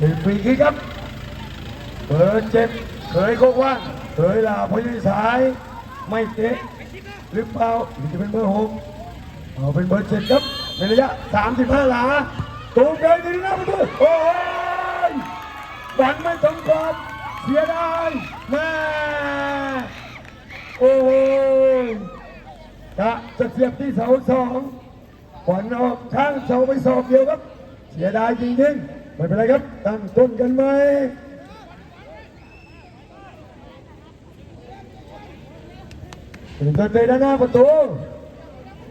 หนึ่งฟรีคิกครับเบอร์เจ็ดเคยโคกว่างเคยลาพยิสายไม่เตะหรือเปล่าหรือจะเป็นเบอร์หกเอาเป็นเบอร์เจ็ดครับในระยะ 35 หลาตูมเดินดีนะประตูโอ้ยบอลไม่ตรงกรอบเสียดายแม่โอ้ยกะจะเสียบที่เสาสองบอลออกข้างเสาไปสอบเดียวครับ เสียดายจริงๆ ไม่เป็นไรครับ ตั้งต้นกันไหมถึงเกิดไปด้านหน้าประตู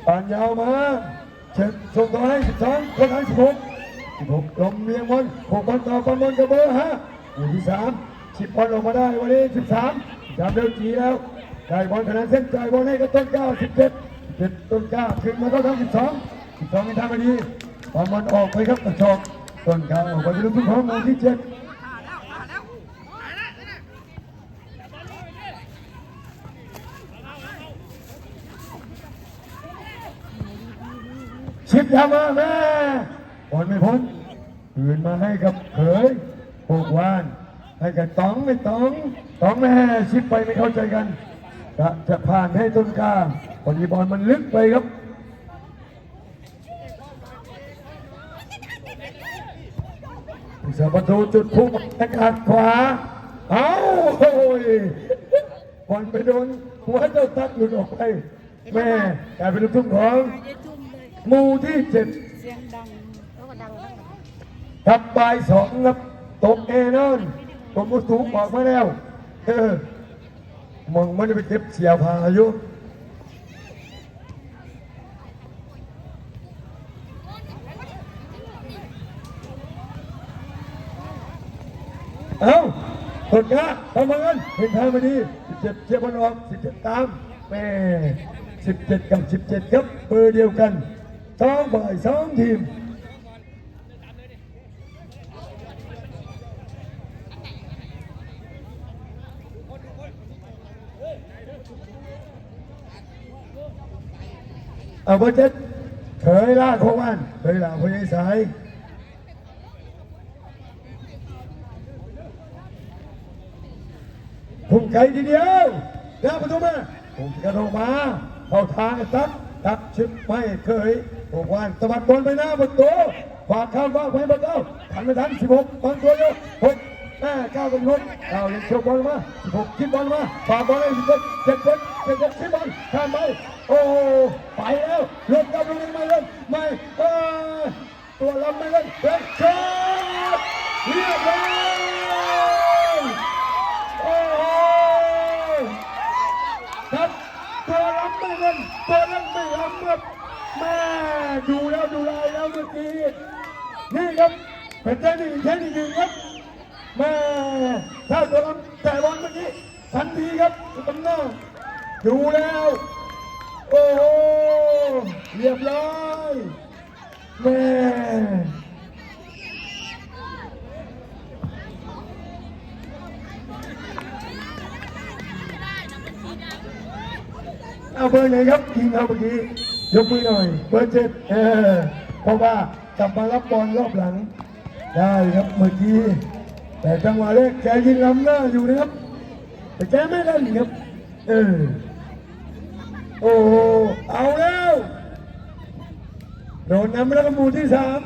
ปานยาวมาเช็ดส่งต่อให้สิบสองคนทางสิบหกสิบหกลมเมียงบอลหกบอลต่อบอลบอลกับเบอร์ห้าอยู่ที่สามสิบบอลออกมาได้วันนี้สิบสามจำเร็วจีแล้วได้บอลขนาดเส้นจ่ายบอลให้กับต้นเก้าสิบเจ็ดเจ็ดต้นเก้าขึ้นมาเข้าทางสิบสองสิบสองยังทำไม่ดีบอลบอลออกไปครับกระชอก ต้นเก้าออกไปเป็นลูกทุ่งของหมู่ที่เจ็ดชิดยามาแม่บอลไม่พ้นคืนมาให้กับเขยโปกวาน ให้กับตองไม่ตองตองแม่ชิดไปไม่เข้าใจกัน จะจะผ่านให้ต้นกล้าพอดีบอลมันลึกไปครับ สาประตูจุดพุ่งอากาศขวา เอ้าโอ้ยบอลไปโดนหัวเจ้าตักหลุดออกไปแม่กลายเป็นลูกทุ่งของหมู่ที่เจ็ดเสียงดังแล้วก็ดังทั้งหมดทับบ่ายสองครับตกแน่นอนผมก็ถูกบอกมาแล้วเออมึงไม่ได้ไปเก็บเสียพายุเอ้า คนกะทำมาเงินเห็นทางมาดีสิบเจ็ดเชียร์บอลออกสิบเจ็ดตามแม่สิบเจ็ดกับสิบเจ็ดครับเบอร์เดียวกันสองบ่ายสองทีมเอาเบอร์เจ็ดเคยล่าโควันเคยล่าพยายสาย พุ่งไกลทีเดียวแล้วประตูมาพุ่งกระโดดมาเข้าทางไอ้ตั๊กตั๊กชิบไม่เคยโควันสะบัดบอลไปหน้าประตูฝากข้ามว่างไปเบอร์เก้าทันไม่ทันสิบหกบอลตัวเดียวหกแม่เก้าเป็นคนเก้ายังเชียวบอลมาสิบหกคิดบอลมาฝากบอลให้สิบเจ็ดเจ็ดคนเจ็ดเจ็ดคิดบอลข้ามไปโอ้ไปแล้วล่นกับลูกนี้ไม่เล่นไม่เออตัวลำไม่เล่นเล่นช็อตเรียบร้อยโอ้โหครับ ตัวลำไม่เล่นตัวลำไม่ลำครับแม่ดูแล้วดูแลแล้วเมื่อกี้นี่ครับเป็นเทคนิคเทคนิคหนึ่งครับแม่ถ้าตัวลำแต่บอลเมื่อกี้ทันทีครับตำหน้าดูแล้ว โอ้โหเรียบร้อยแม่ เบอร์ไหนครับยิงเอาเมื่อกี้ยกมือหน่อย เบอร์เจ็ดเออเพราะว่ากลับมารับบอลรอบหลัง ได้ครับเมื่อกี้แต่จังหวะแรกแกยิงล้ำหน้าอยู่นะครับ แต่แกไม่เล่นครับเออโอ้เอาแล้วโดนนำแล้วก็มูที่สาม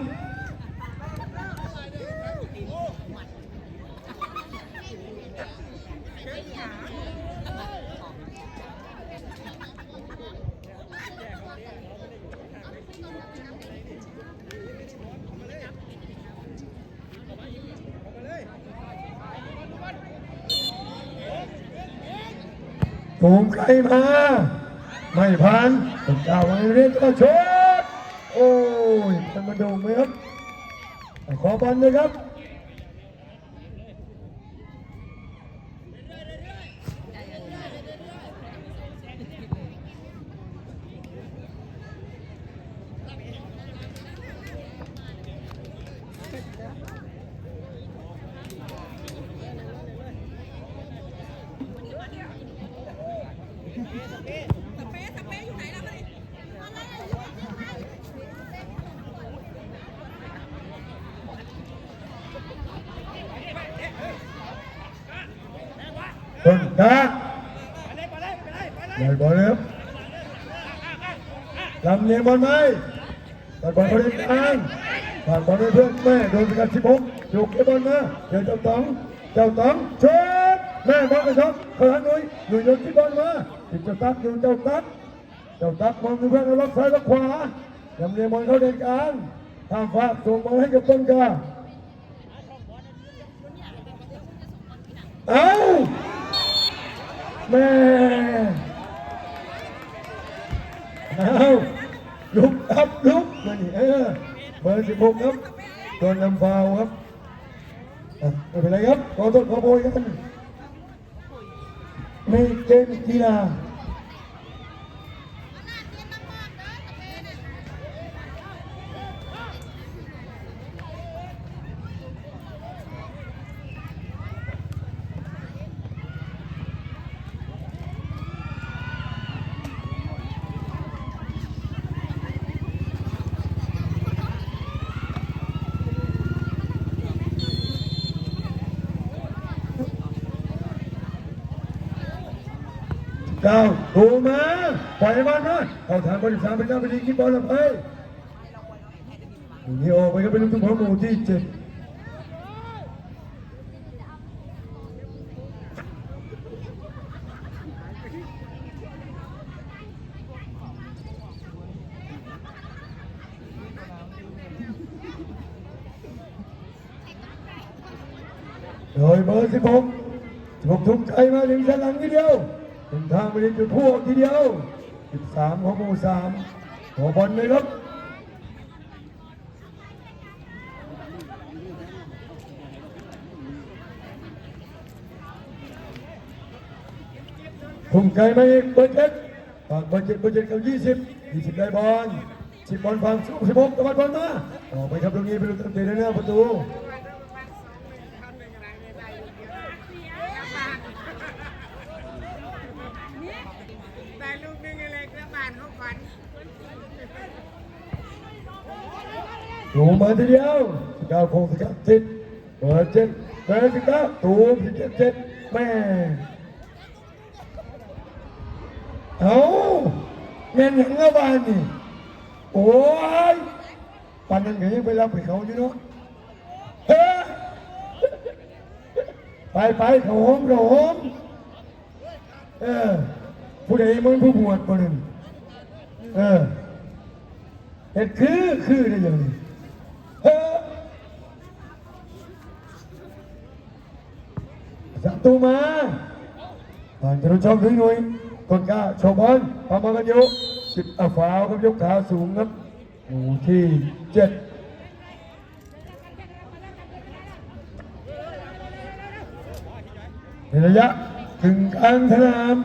ถูกใครมา ไม่ผ่านผมกล่าวไว้เรียนก็ชดโอ้ยมันมาดูไหมครับขอบอลนะครับ เต้นกล้าใหญ่บอลเลยครับลำเลียงบอลไหมตัดบอลไปกลางผ่านบอลไปเพื่อนแม่โดนสกัดสิบหกยกไอ้บอลมาเดี๋ยวเจ้าต๋องเจ้าต๋องเชิดแม่บอลกระชอกเขาหันหนุ่ยหนุ่ยโยนที่บอลมาติดเจ้าตักอยู่เจ้าตักเจ้าตักมองดูเพื่อนล็อกซ้ายล็อกขวาลำเลียงบอลเข้าเดินกลางทางฝากส่งบอลให้กับต้นกล้าเอ้า แม่เอาลุกครับลุกมานี่เออเบอร์สิบหกครับโดนนำฟาวครับอะไม่เป็นไรครับขอโทษขอโพยกันในเกมกีฬา เก้าดูมาปล่อยมันนะเข้าทางบริษัทเป็นเจ้าไปดีกินบอลลงไปนี่ออกไปก็เป็นลูกทุ่งของหมู่ที่เจ็ดโดยเบอร์สิบหกสิบหกทุ่มใจมาถึงชั้นหลังทีเดียว ถึงทางไปถึงจุดพวกทีเดียวสิบสามของหมู่สามขอบอลเลยครับทุ่มไกลมาอีกเบอร์เจ็ดฝากเบอร์เจ็ดเบอร์เจ็ดกับยี่สิบยี่สิบได้บอลสิบบอลฝั่งสิบหกตะวันบอลมาออกไปครับตรงนี้เป็นลูกเตะในหน้าประตูลูกนึงอะไรกระบาด เขาฝันลงมาทีเดียวสิบเก้าคงสิบเก้าสิบเปิดเจ็ดเปิดสิบเก้าตูมสิบเจ็ดเจ็ดแม่เอาเงินยังเงาบานนี่โอ้ยปันนั้นก็ยังไปรับไปเขาอยู่เนาะเฮ้ไปไปเขาโหมเขาโหมเออผู้ใดมึงผู้บวชคนหนึ่ง เออเห็ดคือคือได้ยังเฮ้ยจับตัวมาผ่านจะรู้ชอบถึงหน่วยต้นกล้าโชว์บอลพามากันอยู่สิบอาฟาวครับยกขาสูงครับหมู่ที่เจ็ดในระยะถึงกลางสนาม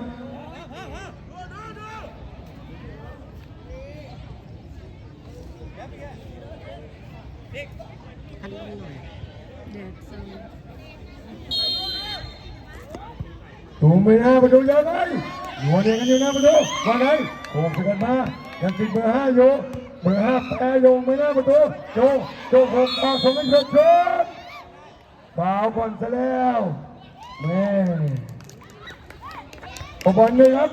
อันนี้หน่อยแดดซองถูกไหมนะประตูยังไงหัวเดียวกันอยู่นะประตูว่าไงโค้งกันมายังติดเบอร์ห้าอยู่เบอร์ห้าแปรโยงไหมนะประตูโจโจโค้งออกส่งให้เชิดเชิดฟาวก่อนซะแล้วแม่เอาบอลเลยครับ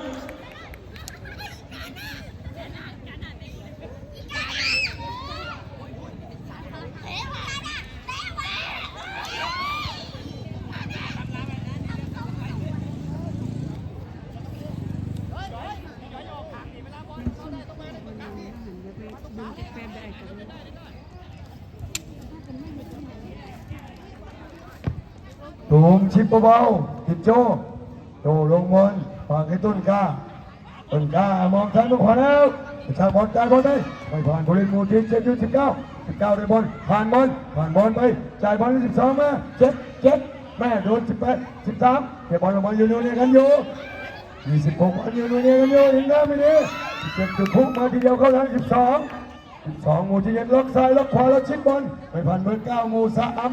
ดูแฟนได้กัน ตูมชิปเบาๆติดโจโจลงบอลฝากให้ต้นก้าต้นก้ามองทางลูกขวาแล้วประชาบอลจ่ายบอลได้ไม่ผ่านผู้เล่นหมู่ที่เจ็ดยูสิบเก้าสิบเก้าได้บอลผ่านบอลผ่านบอลไปจ่ายบอลที่สิบสองมาเจ็ดเจ็ดแม่โดนสิบแปดสิบสามเก็บบอลออกมาอยู่นู่นนี่กันอยู่ยี่สิบหกบอลอยู่นู่นนี่กันอยู่เห็นได้ไหมเนี่ยเจ็ดจุดพุ่งมาทีเดียวเข้าทางสิบสอง สองงูที่เย็นล็อกซ้ายล็อกขวาแล้วชิดบอลไปผ่านเบอร์เก้างูสาม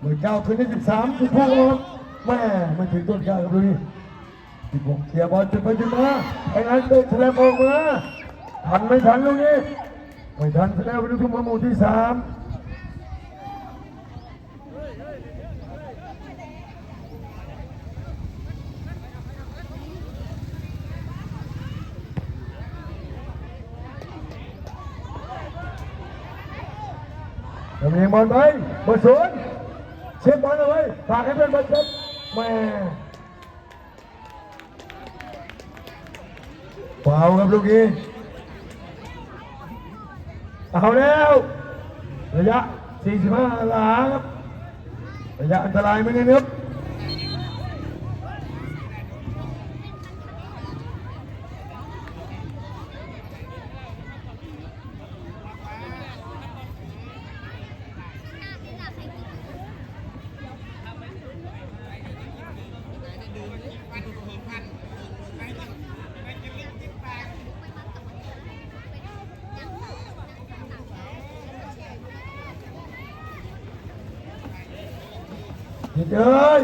หมื่นเก้าคืนที่สิบสามสิบหกแม่ไม่ถึงต้นกล้าครับดูนี่สิบหกเคลียร์บอลจุดไปจุดมาไอ้นั้นเตะแฉลบออกมาทันไม่ทันลูกนี้ไม่ทันแสลบไปดูทุ่มหมูที่สาม ยงบอลไปเบอร์ศูนเช็คบอลเอาไว้ฝากให้เพื่อนบอลเช็คแม่ฟาวครับลูกนี้เอาแล้ว ระยะ 45 หลาครับ ระยะอันตรายเหมือนกันครับ เห็นเอ้ย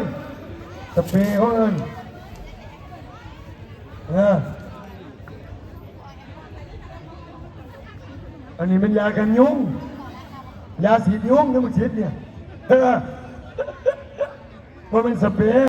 สเปรย์เขาเอินเอออันนี้เป็นยากันยุง ยาสีดยุงนี่มันฉีดเนี่ยเออมันเป็นสเปรย์